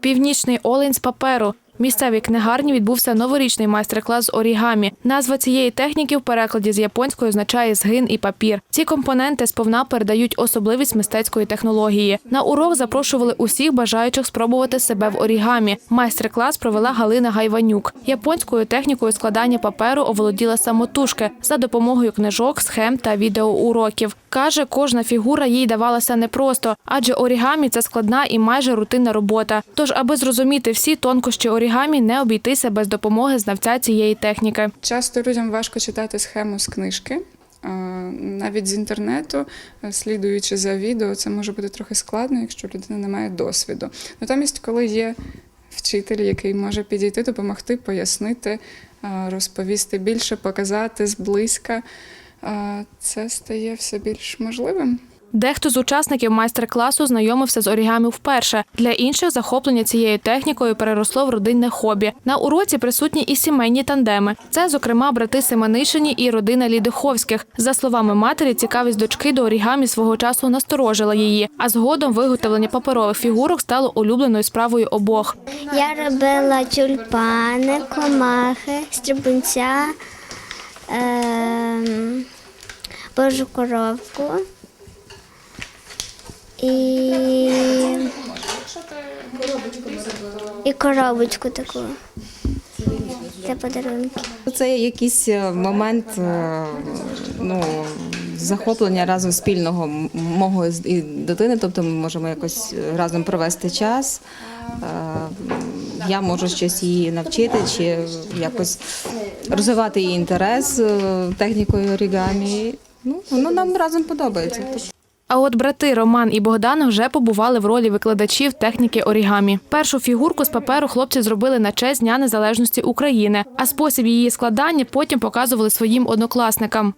Північний олень з паперу. Місцевій книгарні відбувся новорічний майстер-клас з орігамі. Назва цієї техніки в перекладі з японської означає згин і папір. Ці компоненти сповна передають особливість мистецької технології. На урок запрошували усіх бажаючих спробувати себе в орігамі. Майстер-клас провела Галина Гайванюк. Японською технікою складання паперу оволоділа самотужки за допомогою книжок, схем та відеоуроків. Каже, кожна фігура їй давалася непросто, адже орігамі це складна і майже рутинна робота. Тож, аби зрозуміти всі тонкощі орігамі, не обійтися без допомоги знавця цієї техніки. Часто людям важко читати схему з книжки. Навіть з інтернету, е, слідуючи за відео, це може бути трохи складно, якщо людина не має досвіду. Натомість, коли є вчитель, який може підійти, допомогти, пояснити, розповісти більше, показати зблизька, це стає все більш можливим. Дехто з учасників майстер-класу знайомився з орігамі вперше. Для інших захоплення цією технікою переросло в родинне хобі. На уроці присутні і сімейні тандеми. Це, зокрема, брати Семенишині і родина Лідиховських. За словами матері, цікавість дочки до орігамі свого часу насторожила її, а згодом виготовлення паперових фігурок стало улюбленою справою обох. Я робила тюльпани, комахи, стрибунця, ем, божу коровку. І... і коробочку таку. Для подарунки. Це якийсь е, момент е, ну, захоплення разом спільного мого і дитини, тобто ми можемо якось разом провести час. Е, Я можу щось її навчити чи якось розвивати її інтерес е, технікою орігамі. Ну, воно нам разом подобається. А от брати Роман і Богдан вже побували в ролі викладачів техніки орігамі. Першу фігурку з паперу хлопці зробили на честь Дня Незалежності України, а спосіб її складання потім показували своїм однокласникам.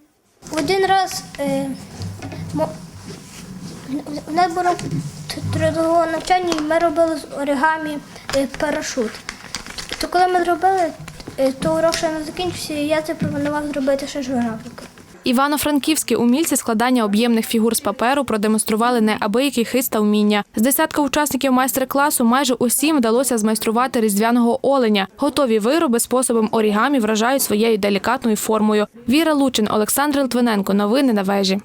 Один раз е, в нас було трудового навчання, і ми робили з оригамі е, парашут. То коли ми зробили, е, то урок ще не закінчився, і я запропонував зробити ще журавлика. Івано-франківські умільці складання об'ємних фігур з паперу продемонстрували неабиякий хист та вміння. З десятка учасників майстер-класу майже усім вдалося змайструвати різдвяного оленя. Готові вироби способом орігамі вражають своєю делікатною формою. Віра Лучин, Олександр Литвиненко. Новини на вежі.